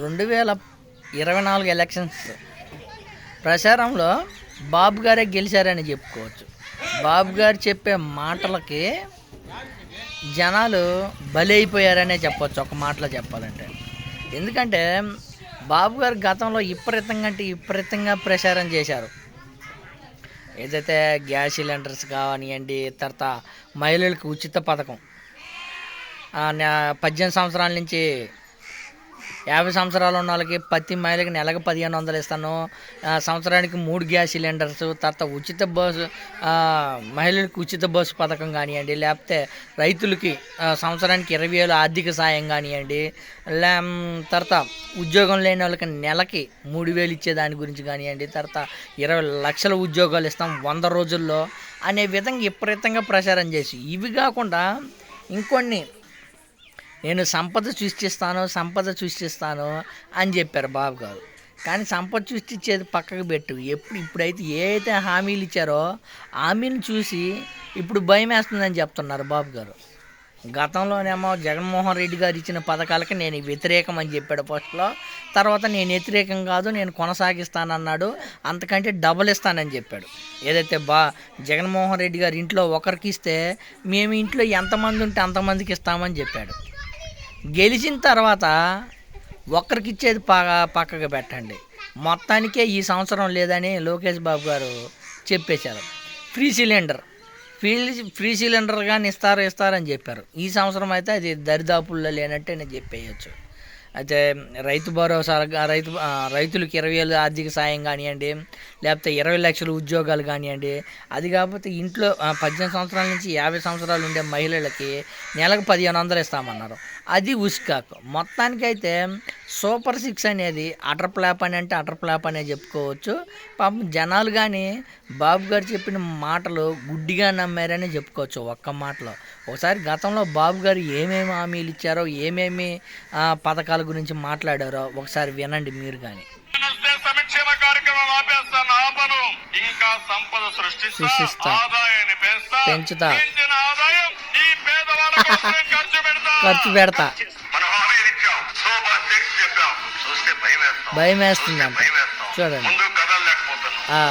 రెండు వేల ఇరవై నాలుగు ఎలక్షన్స్ ప్రచారంలో బాబు గారే గెలిచారని చెప్పుకోవచ్చు. బాబు గారు చెప్పే మాటలకి జనాలు బలైపోయారనే చెప్పొచ్చు ఒక మాటలో చెప్పాలంటే. ఎందుకంటే బాబు గారు గతంలో విపరీతంగా అంటే విపరీతంగా ప్రచారం చేశారు. ఏదైతే గ్యాస్ సిలిండర్స్ కానివ్వండి తర్వాత మహిళలకు ఉచిత పథకం. పద్దెనిమిది సంవత్సరాల నుంచి యాభై సంవత్సరాలు ఉన్న వాళ్ళకి ప్రతి మహిళకి నెలకు పదిహేను వందలు ఇస్తాను. సంవత్సరానికి మూడు గ్యాస్ సిలిండర్స్ తర్వాత ఉచిత బస్సు మహిళలకు ఉచిత బస్సు పథకం కానివ్వండి లేకపోతే రైతులకి సంవత్సరానికి ఇరవై వేలు ఆర్థిక సాయం కానివ్వండి లే తర్వాత ఉద్యోగం లేని వాళ్ళకి నెలకి మూడు వేలు ఇచ్చే దాని గురించి కానివ్వండి తర్వాత ఇరవై లక్షల ఉద్యోగాలు ఇస్తాం వంద రోజుల్లో అనే విధంగా విపరీతంగా ప్రచారం చేసి ఇవి కాకుండా ఇంకొన్ని నేను సంపద సృష్టిస్తాను సంపద సృష్టిస్తాను అని చెప్పారు బాబు గారు. కానీ సంపద సృష్టించేది పక్కకు పెట్టు. ఎప్పుడు ఇప్పుడైతే ఏదైతే హామీలు ఇచ్చారో హామీని చూసి ఇప్పుడు భయం వేస్తుందని చెప్తున్నారు బాబు గారు. గతంలోనేమో జగన్మోహన్ రెడ్డి గారు ఇచ్చిన పథకాలకి నేను వ్యతిరేకం అని చెప్పాడు ఫస్ట్లో తర్వాత నేను వ్యతిరేకం కాదు నేను కొనసాగిస్తానన్నాడు. అంతకంటే డబుల్ ఇస్తానని చెప్పాడు. ఏదైతే బా జగన్మోహన్ రెడ్డి గారు ఇంట్లో ఒకరికి ఇస్తే మేము ఇంట్లో ఎంతమంది ఉంటే అంతమందికి ఇస్తామని చెప్పాడు. గెలిచిన తర్వాత ఒక్కరికి ఇచ్చేది పక్కకు పెట్టండి. మొత్తానికే ఈ సంవత్సరం లేదని లోకేష్ బాబు గారు చెప్పేశారు. Free cylinder. Free free cylinder కానీ ఇస్తారు ఇస్తారని చెప్పారు. ఈ సంవత్సరం అయితే అది దరిదాపుల్లో లేనట్టే నేను చెప్పేయచ్చు. అయితే రైతు భరోసా రైతు రైతులకు ఇరవై వేలు ఆర్థిక సాయం కానివ్వండి లేకపోతే ఇరవై లక్షల ఉద్యోగాలు కానివ్వండి అది కాకపోతే ఇంట్లో పద్దెనిమిది సంవత్సరాల నుంచి యాభై సంవత్సరాలు ఉండే మహిళలకి నెలకు పదిహేను వందలు ఇస్తామన్నారు. అది ఉస్కాక్. మొత్తానికైతే సూపర్ సిక్స్ అనేది అటర్ ప్లాప్ అని అంటే అటర్ ప్లాప్ అనే చెప్పుకోవచ్చు. పాపం జనాలు కానీ బాబు గారు చెప్పిన మాటలు గుడ్డిగా నమ్మారని చెప్పుకోవచ్చు ఒక్క మాటలో. ఒకసారి గతంలో బాబు గారు ఏమేమి హామీలు ఇచ్చారో ఏమేమి పథకాలు పథకాల గురించి మాట్లాడారో ఒకసారి వినండి మీరు కానీ వస్తే సంక్షేమ కార్యక్రమం ఆపేస్తాను ఆపను. ఇంకా సంపద సృష్టిస్తా సృష్టిస్తా. ఆదాయాన్ని పెంచుతా పెంచుతా. పెంచిన ఆదాయం ఈ పేదవాళ్ళ కోసం ఖర్చు పెడతా. ఖర్చు పెడతా. మనం హామీ ఇచ్చాం. సూపర్ సిక్స్ చెప్పాం. చూస్తే భయం వేస్తాం భయం వేస్తుందంట. భయం వేస్తాం చూడండి. ముందు కదలలేకపోతున్నాం ఆ,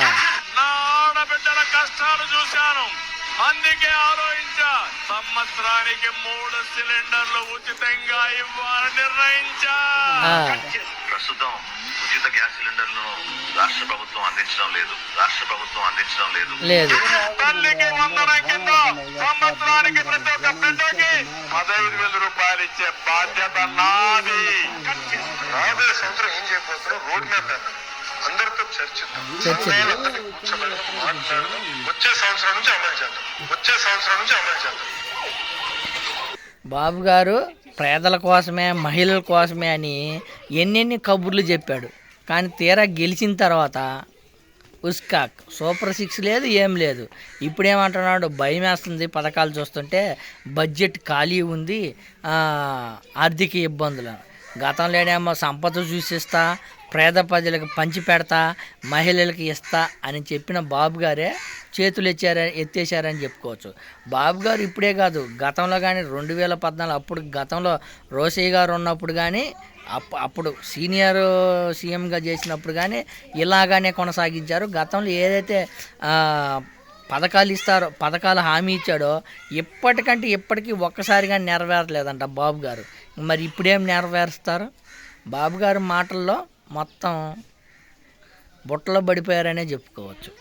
నా ఆడబిడ్డల కష్టాలు చూశాను. అందుకే ఆలోచించా సంవత్సరానికి మూడు సిలిండర్లు ఉచితంగా ఇవ్వాలని నిర్ణయించా. ప్రస్తుతం ఉచిత గ్యాస్ సిలిండర్లను రాష్ట్ర ప్రభుత్వం అందించడం లేదు రాష్ట్ర ప్రభుత్వం అందించడం లేదు. లేదు. తల్లికి వందనం కింద సంవత్సరానికి ప్రతి ఒక్క బిడ్డకి పదహైదు వేల రూపాయలు ఇచ్చే బాధ్యత నాది. రాబోయే సంవత్సరం ఏం చేయబోతున్నాం రోడ్ మ్యాప్ చర్చిద్దాం. కూర్చోబెడదాం, మాట్లాడదాం. వచ్చే సంవత్సరం నుంచి అమలు చేద్దాం. వచ్చే సంవత్సరం నుంచి అమలు చేద్దాం. బాబు గారు పేదల కోసమే మహిళల కోసమే అని ఎన్నెన్ని కబుర్లు చెప్పాడు. కానీ తీరా గెలిచిన తర్వాత ఉస్కాక్. సూపర్ సిక్స్ లేదు ఏం లేదు. ఇప్పుడేమంటున్నాడు భయం వేస్తుంది పథకాలు చూస్తుంటే బడ్జెట్ ఖాళీ ఉంది ఆ, ఆర్థిక ఇబ్బందులు. గతంలోనేమో సంపద చూసిస్తా పేద ప్రజలకు పంచి పెడతా మహిళలకు ఇస్తా అని చెప్పిన బాబు గారే చేతులు ఎత్తార ఎత్తేసారని చెప్పుకోవచ్చు. బాబు గారు ఇప్పుడే కాదు గతంలో కానీ రెండు వేల పద్నాలుగు అప్పుడు గతంలో రోసయ్య గారు ఉన్నప్పుడు కానీ అప్ అప్పుడు సీనియర్ సీఎంగా చేసినప్పుడు కానీ ఇలాగానే కొనసాగించారు. గతంలో ఏదైతే పథకాలు ఇస్తారో పథకాలు హామీ ఇచ్చాడో ఇప్పటికంటే ఇప్పటికీ ఒక్కసారిగా నెరవేరలేదంట బాబు గారు. మరి ఇప్పుడేం నెరవేరుస్తారు? బాబు గారు మాటల్లో మొత్తం బుట్టలో పడిపోయారనే చెప్పుకోవచ్చు.